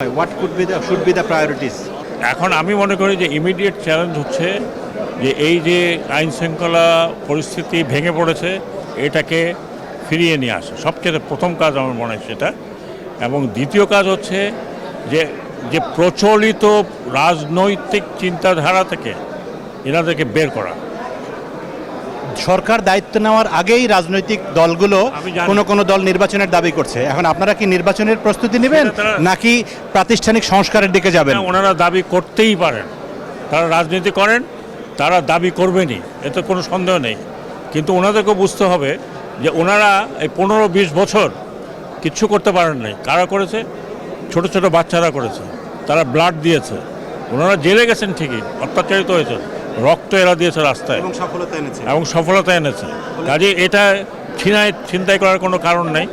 What could be the, should be the priorities? এখন আমি মনে করি যে ইমিডিয়েট চ্যালেঞ্জ হচ্ছে যে এই যে আইন শৃঙ্খলা পরিস্থিতি ভেঙে পড়েছে, এটাকে ফিরিয়ে নিয়ে আসা। সবচেয়ে প্রথম কাজ আমার মনে হয় সেটা। এবং দ্বিতীয় কাজ হচ্ছে যে যে প্রচলিত রাজনৈতিক চিন্তাধারা থেকে এনাদেরকে বের করা। সরকার দায়িত্ব নেওয়ার আগেই রাজনৈতিক দলগুলো। কোনো কোনো দল নির্বাচনের দাবি করছে। এখন আপনারা কি নির্বাচনের প্রস্তুতি নেবেন নাকি প্রাতিষ্ঠানিক সংস্কারের দিকে যাবেন? ওনারা দাবি করতেই পারেন। তারা রাজনীতি করেন তারা দাবি করবেনই এতে কোনো সন্দেহ নেই। কিন্তু ওনাদেরকে বুঝতে হবে যে ওনারা এই পনেরো বিশ বছর কিচ্ছু করতে পারেন নাই। কারা করেছে? ছোট ছোট বাচ্চারা করেছে। তারা ব্লাড দিয়েছে। ওনারা জেলে গেছেন ঠিকই অত্যাচারিত হয়েছে রক্ত এরা দিয়েছে রাস্তায়। এবং সফলতা এনেছে। এবং সফলতা এনেছে। কাজে এটা ছিনায় ছিনতাই করার কোনো কারণ নেই।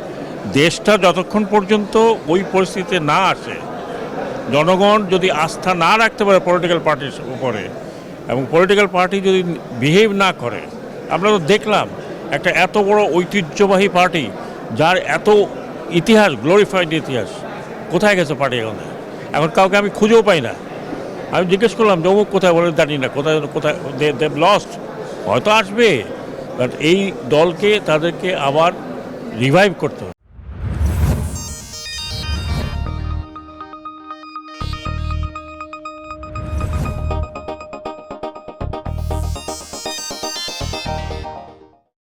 দেশটা যতক্ষণ পর্যন্ত ওই পরিস্থিতিতে না আসে জনগণ যদি আস্থা না রাখতে পারে পলিটিক্যাল পার্টির উপরে এবং পলিটিক্যাল পার্টি যদি বিহেভ না করে আমরা তো দেখলাম একটা এত বড় ঐতিহ্যবাহী পার্টি যার এত ইতিহাস গ্লোরিফাইড ইতিহাস কোথায় গেছে পার্টি এখন? এখন কাউকে আমি খুঁজেও পাই না। আমি জিজ্ঞেস করলাম যে, অমুক কোথায় বলে জানি না, কোথায় কোথায় দেব লস্ট হয়তো আসবে বাট এই দলকে, তাদেরকে আবার রিভাইভ করতে হবে।